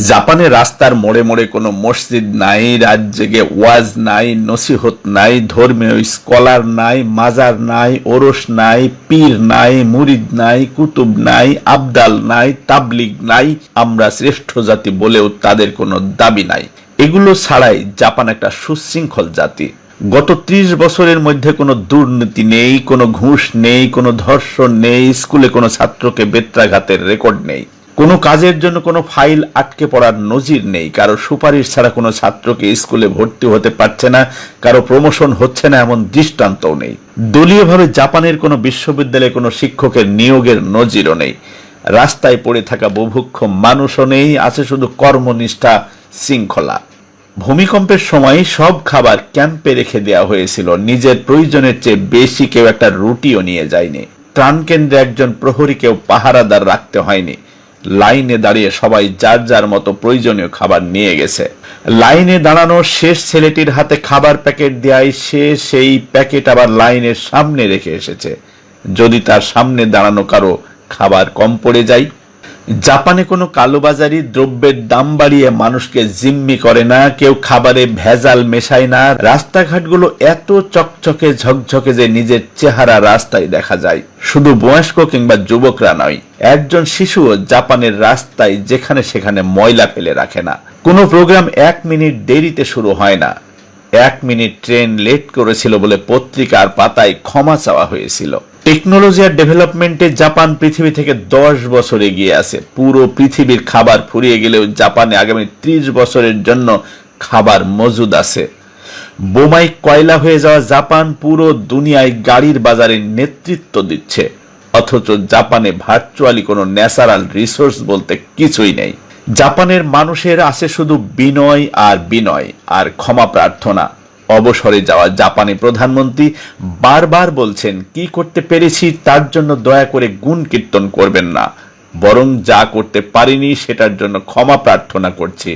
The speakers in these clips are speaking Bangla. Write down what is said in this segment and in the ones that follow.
জাপানে রাস্তার মোড়ে মোড়ে কোনো মসজিদ নাই, রাত জেগে ওয়াজ নাই, নসিহত নাই, ধর্মীয় স্কলার নাই, মাজার নাই, ওরস নাই, পীর নাই, মুরিদ নাই, কুতুব নাই, আবদাল নাই, তাবলিগ নাই, আমরা শ্রেষ্ঠ জাতি বলেও তাদের কোনো দাবি নাই। এগুলো ছাড়াই জাপান একটা সুশৃঙ্খল জাতি। গত ত্রিশ বছরের মধ্যে কোনো দুর্নীতি নেই, কোনো ঘুষ নেই, কোনো ধর্ষণ নেই, স্কুলে কোনো ছাত্রকে বেত্রাঘাতের রেকর্ড নেই। কোনো কাজের জন্য কোনো ফাইল আটকে পড়ার নজির নেই। কারও সুপারিশ ছাড়া কোনো ছাত্রকে স্কুলে ভর্তি হতে পারছে না, কারও প্রমোশন হচ্ছে না এমন দৃষ্টান্তও নেই। দলীয়ভাবে জাপানের কোনো বিশ্ববিদ্যালয়ে কোনো শিক্ষকের নিয়োগের নজিরও নেই। রাস্তায় পড়ে থাকা বুভুক্ষ মানুষও নেই, আছে শুধু কর্মনিষ্ঠা শৃঙ্খলা। ভূমিকম্পের সময় সব খাবার ক্যাম্পে রেখে দেওয়া হয়েছিল। নিজের প্রয়োজনের চেয়ে বেশি কেউ একটা রুটিও নিয়ে যায়নি। ত্রাণ কেন্দ্রে একজন প্রহরীকেও পাহারাদার রাখতে হয়নি। লাইনে দাঁড়িয়ে সবাই যার যার মতো প্রয়োজনীয় খাবার নিয়ে গেছে। লাইনে দাঁড়ানো শেষ ছেলেটির হাতে খাবার প্যাকেট দেয় সে সেই প্যাকেট আবার লাইনের সামনে রেখে এসেছে। যদি তার সামনে দাঁড়ানো কারও খাবার কম পড়ে যায় জাপানে কোনো কালোবাজারি দ্রব্যের দাম বাড়িয়ে মানুষকে জিম্মি করে না, কেউ খাবারে ভেজাল মেশায় না, রাস্তাঘাটগুলো এত চকচকে ঝকঝকে যে নিজের চেহারা রাস্তায় দেখা যায়। শুধু বয়স্ক কিংবা যুবকরা নয়, একজন শিশুও জাপানের রাস্তায় যেখানে সেখানে ময়লা ফেলে রাখে না। কোনো প্রোগ্রাম এক মিনিট দেরিতে শুরু হয় না। এক মিনিট ট্রেন লেট করেছিল বলে পত্রিকার পাতায় ক্ষমা চাওয়া হয়েছিল। টেকনোলজি আর ডেভেলপমেন্টে জাপান পৃথিবী থেকে দশ বছর এগিয়ে আছে। পুরো পৃথিবীর খাবার ফুরিয়ে গেলেও জাপানে আগামী ত্রিশ বছরের জন্য খাবার মজুদ আছে। বোমাই কয়লা হয়ে যাওয়া জাপান পুরো দুনিয়ায় গাড়ির বাজারে নেতৃত্ব দিচ্ছে। অথচ জাপানে ভার্চুয়ালি কোনো ন্যাচারাল রিসোর্স বলতে কিছুই নেই। জাপানের মানুষের আছে শুধু বিনয় আর বিনয়, আর ক্ষমা প্রার্থনা। অবসরে যাওয়া জাপানি প্রধানমন্ত্রী বারবার বলছেন, কি করতে পেরেছি তার জন্য দয়া করে গুণ কীর্তন করবেন না। বরং যা করতে পারিনি সেটার জন্য ক্ষমা প্রার্থনা করছি।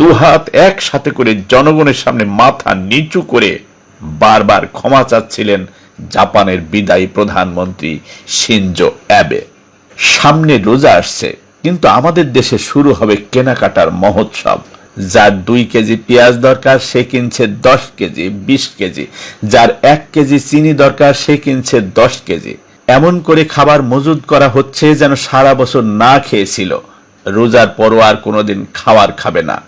দুহাত একসাথে করে জনগণের সামনে মাথা নিচু করে বারবার ক্ষমা চাচ্ছিলেন জাপানের বিদায়ী প্রধানমন্ত্রী শিনজো অ্যাবে। সামনে রোজা আসছে, কিন্তু আমাদের দেশে শুরু হবে কেনাকাটার মহোৎসব। যার দুই কেজি পেঁয়াজ দরকার, সে কিনছে দশ কেজি, বিশ কেজি। যার এক কেজি চিনি দরকার, সে কিনছে দশ কেজি। এমন করে খাবার মজুদ করা হচ্ছে যেন সারা বছর না খেয়েছিল। রোজার পরও আর কোনোদিন খাবার খাবে না।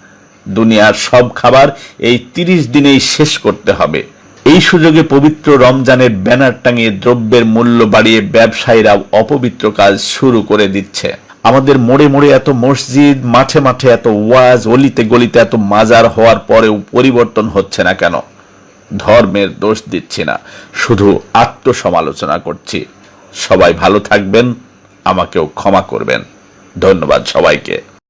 দুনিয়ার সব খাবার এই তিরিশ দিনেই শেষ করতে হবে। এই সুযোগে পবিত্র রমজানের ব্যানার টাঙিয়ে দ্রব্যের মূল্য বাড়িয়ে ব্যবসায়ীরা অপবিত্র কাজ শুরু করে দিচ্ছে। আমাদের মোড়ে মোড়ে এত মসজিদ, মাঠে মাঠে এত ওয়াজ, অলিতে গলিতে এত মাজার হওয়ার পরেও পরিবর্তন হচ্ছে না কেন? ধর্মের দোষ দিচ্ছি না, শুধু আত্মসমালোচনা করছি। সবাই ভালো থাকবেন, আমাকেও ক্ষমা করবেন। ধন্যবাদ সবাইকে।